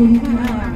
五一快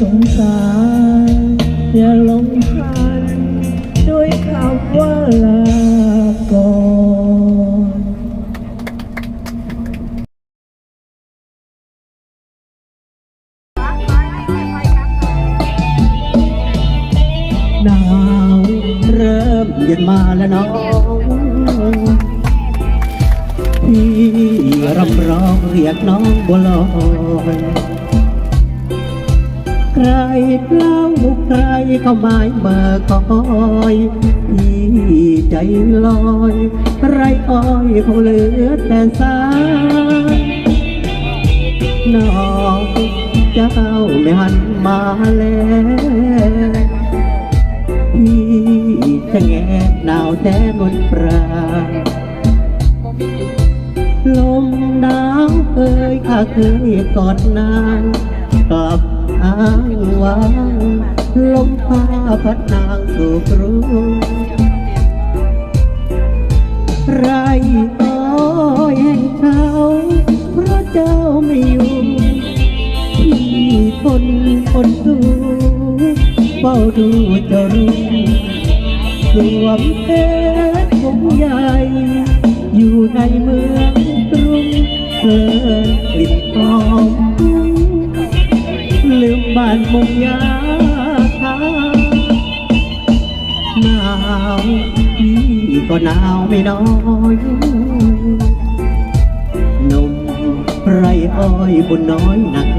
สงสาร อย่าหลงพันด้วยคำว่าลา น้องเจ้าไม่หันมาแล้วพี่จะแงหนาวแต่นวลปราลมหนาวเอ่ยข้าเคยกอดนางกลับอ้างว้างลมพาพัดนางสู่กรุงไรอ้อยแห่งเขาเพราะเจ้าไม่อยู่ คนคนดูเฝ้าดูเจะรู้สวมเพชรวงใหญ่ อยู่ในเมืองกรุงเพลินกลิ่นหอมลืมบ้านมุงยาคาหนาวพี่ก็หนาวไม่น้อยนมไรอ้อยบุญน้อยหนัก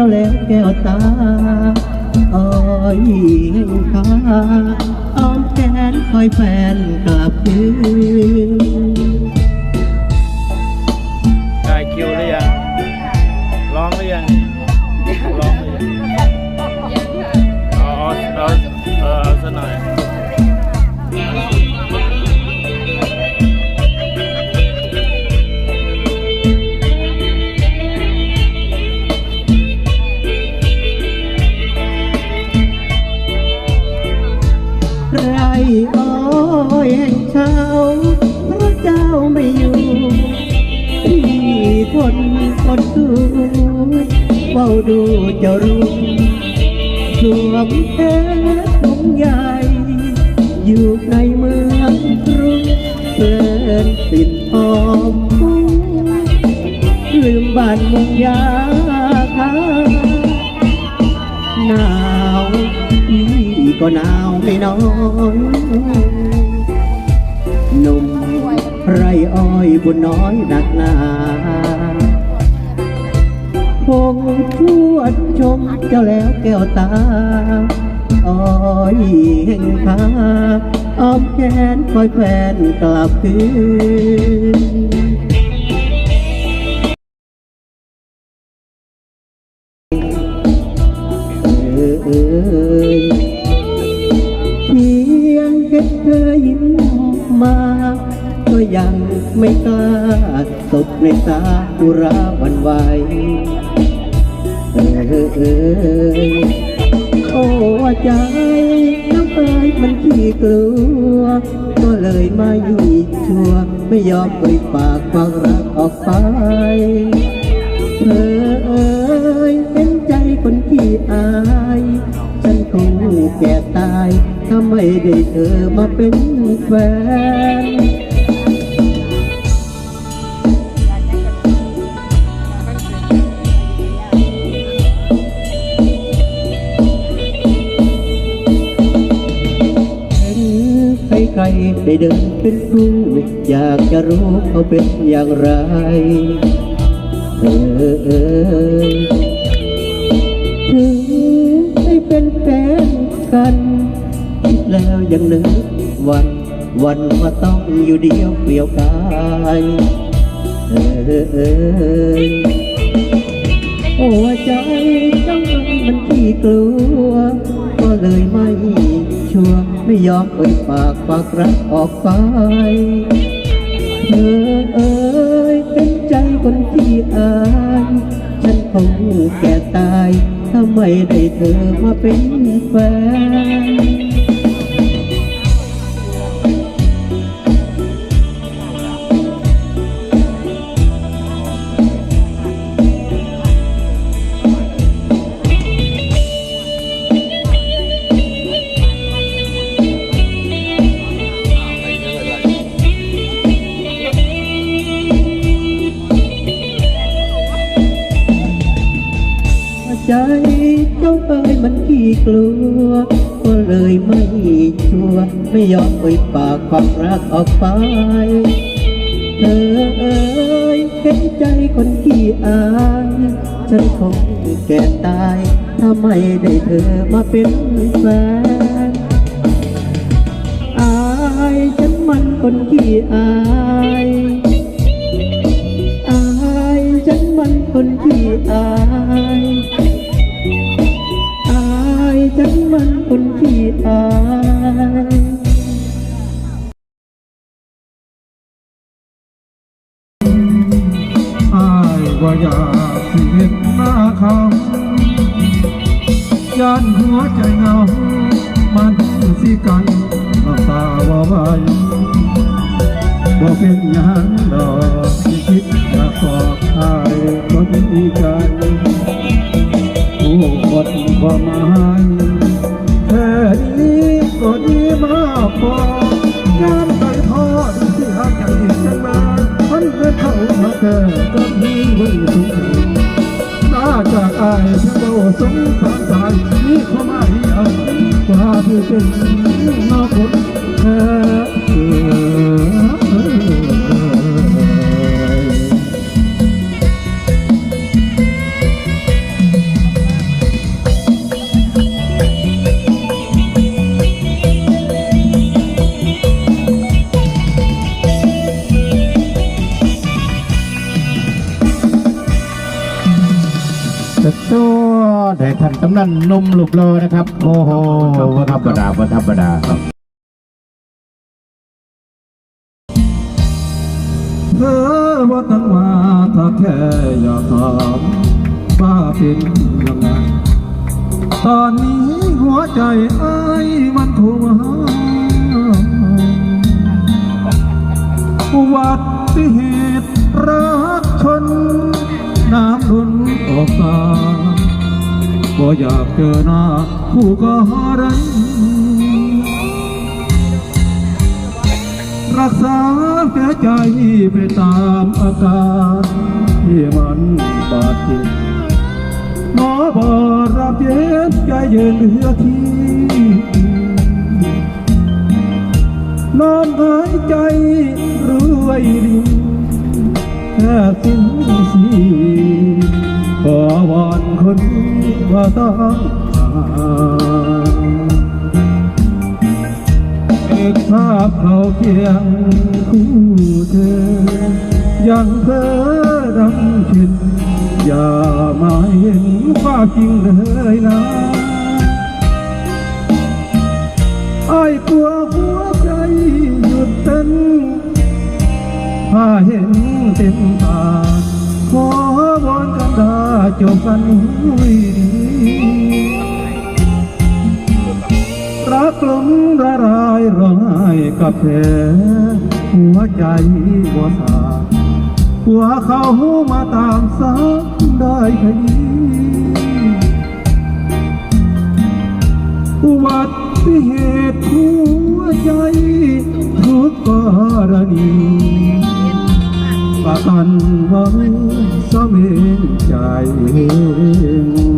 จ้าแล้วแก้วตาอ้อยแห่งข้าอ้อมแขนคอยแฟนกลับคืนได้คิวหรือยังร้องหรือยังร้องหรือยังอ๋อเราเออเอาซะหน่อย ดูจ้ารู้สวมเพชรงใหญ่อยู่ในเมืองกรุงเพลินติดหอมฟุ้งลืมบ้านเมุงยาคาหนาวพี่ก็หนาวไม่น้อยหนุ่มไรอ้อยบุญน้อยหนักหนา คงชวดชมเจ้าแล้วแก้วตาอ้อยแห่งพาอ้อมแขนคอยแฟนกลับคืนเออเอยเพียงแค่เธอยิ้มมา ก็ยังไม่กล้าตกในตาอุราวันไหวเออเออโอ้ใจน้ำเอ้ยมันขี้กลัว ก็เลยไม่ชัวร์ไม่ยอมเอ่ยปากความรักออกไปเธอเอ้ยเป็นใจคนขี้อาย ฉันคงแก่ตาย ถ้าไม่ได้เธอมาเป็นแฟน ได้เดินเป็นคู่อยากจะรู้เขาเป็นอย่างไร เออเออถึงได้เป็นแฟนกันคิดแล้วยังนึกวัน วันว่าต้องอยู่เดียวเปลี่ยวกายเออเออโอ้ใจเจ้ามันขี้กลัว ก็เลยไม่ชัวร์ ไม่ยอมเอ่ยปากปากรักออกไปเธอเอ่ยเป็นใจคนที่อายฉันคงแก่ตายถ้าไม่ได้เธอมาเป็นแฟน ไม่ยอมเอ่ยปากความรักออกไป เธอเอ่ยเห็นใจคนที่อายฉันคงแก่ตาย ถ้าไม่ได้เธอมาเป็นแฟนอายฉันมันคนที่อายอายฉันมันคนที่อายอายฉันมันคนที่อาย เงา มันสิกันน้ำตาว่าไว้บ่เป็นหยังดอกที่คิดอยากบอกอายคนดีกันผู้คนบ่หมายแค่นี้ก็ดีมากพองานไปทอดที่หาใจจังมาพันเพื่อเข้ามาแก่ก็มีไว้สุขน่า จากอายเธอเบาสงสารสายมีความหมายเอากว่าที่เป็นนอกคนแค่ำนันนมหลูกโลนะครับ โอ้โหว่าธรรมดาว่าธรรมดาครับเธอว่าตั้งมาถ้าแค่อยากถามว่าเป็นยังไงตอนนี้หัวใจไอ้มันทุ่มหาอุบัติเหตุรักชนน้ำรุนออกตา ก็อยากเจอหน้าผู้ก็รันรักษาแก่ใจไปตามอาการที่มันบาดเจ็บหมอบอรับเย็นใจเย็นเหลือที่นอนหายใจรวยรินแค่สิ้นสี วอนคนว่าต้องการเอกภาพเขาเคียงคู่เธอ ยังเพ้อดำคิดอย่ามาเห็นควาจริงเลยนะไอ้ายกลัวหัวใจหยุดเต้นถ้าเห็นเต็มตา อนกันดาจบกันด้วยดีรักลงละลายร้องไห้กับแผลหัวใจหัวสาหัวเขามาตามสาได้แค่นี้อุบัติเหตุหัวใจทุกกรณี ประกันไว้สมเองใจเอง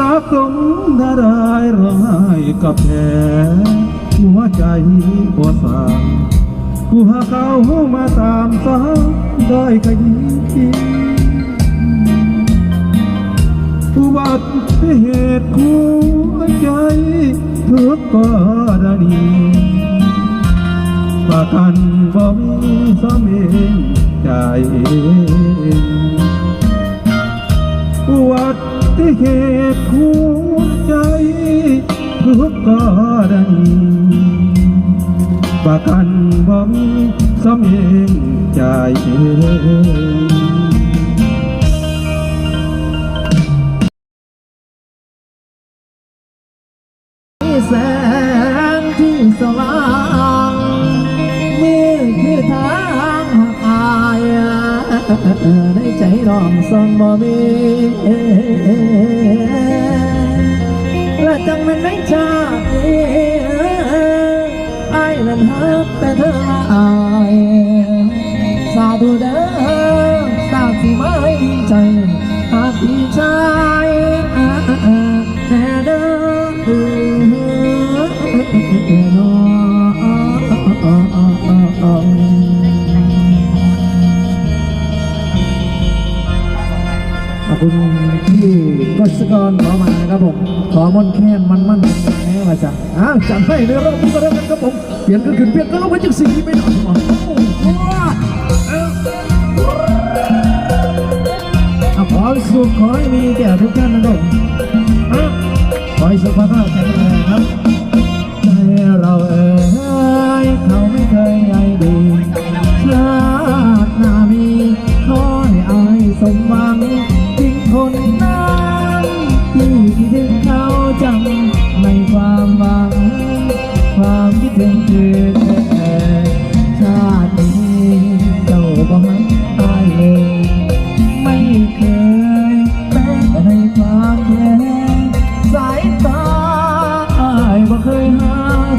รักลงดารายร้องไห้กับแผลหัวใจปวดสางกูหาเขามาตามสาได้ขยี้อุบัติเหตุหัวใจทุกกรณีว่ากันบ่มีสมเองใจวั ดที่เหตุหัวใจทุกกรณีว่ากันบ่มีสมเองใจที่แสงที่สว่างนี่คือทางอาย ในใจน้องสอนบ่มีและจังมันในชาตินี้อายนั้นฮักแต่เธอละอายสาธุเด้อสาธุไม่ใจหากพี่ชาย คุณที่กศกรขอมานะครับผม ขอมนแค้นมันมั่นแม่มาจ้ะอ้าวจัดให้ในรอบนี้ก็แล้วกันครับผม เปลี่ยนก็ขึ้นเปลี่ยนก็ลงไปจากสิ่งที่ไม่หน่อยมาขอสุขขอให้มีแก่ทุกท่านนะครับขอให้สุขภาพแข็งแรงครับใจเราเอ่ยเขาไม่เคย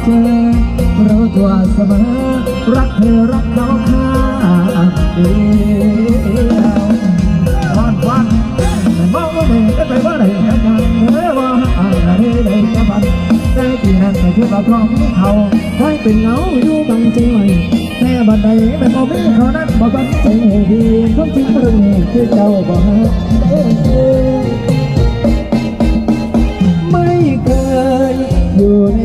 เจอรู้ตัวเสมอ รักเธอรักเขาค่าเดียววันวันไม่มองไม่ได้ไปว่าไหนกันเมื่อว่าอะไรได้จะพันแต่ที่นั่นไม่คือว่าพร้อมเขาให้เป็นเงาอยู่บังใจไว้แค่บันไดไม่พอไม่เขานั้นบ่บังใจดีควาจริงเรื่องคือเจ้าบ่ฮักไม่เคยอยู่ใน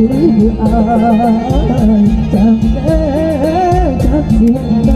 ออายจำได้จากเสียง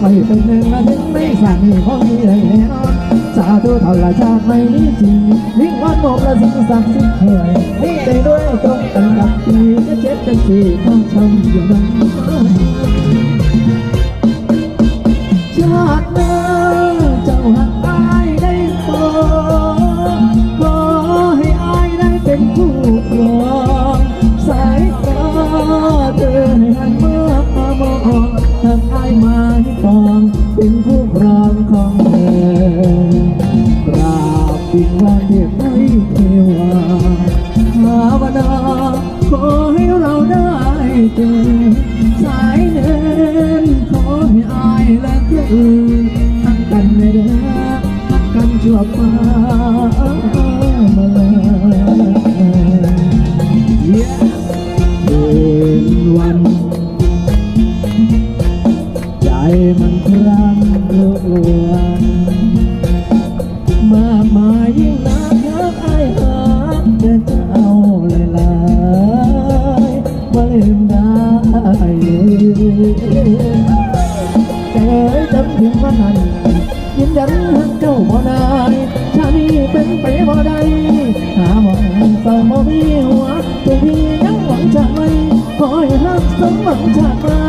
ไม่เป็นหนึ่งมาถึงไม่สั่งมีของมีเลยแน่นอนสาธุเท่าละชาติไม่มีจริงวิ่งวันหมกและสิ่งศักดิ์สิทธิ์เคยนี่ใจด้วยตรงกันกับที่จะเจ็บจะสีข้างช้ำอยู่นั้น เจอสายเดินขอให้อายและเธอนทั้งกันในเด้อทั้งกันชั่วฟ้า กสมหวังจะไ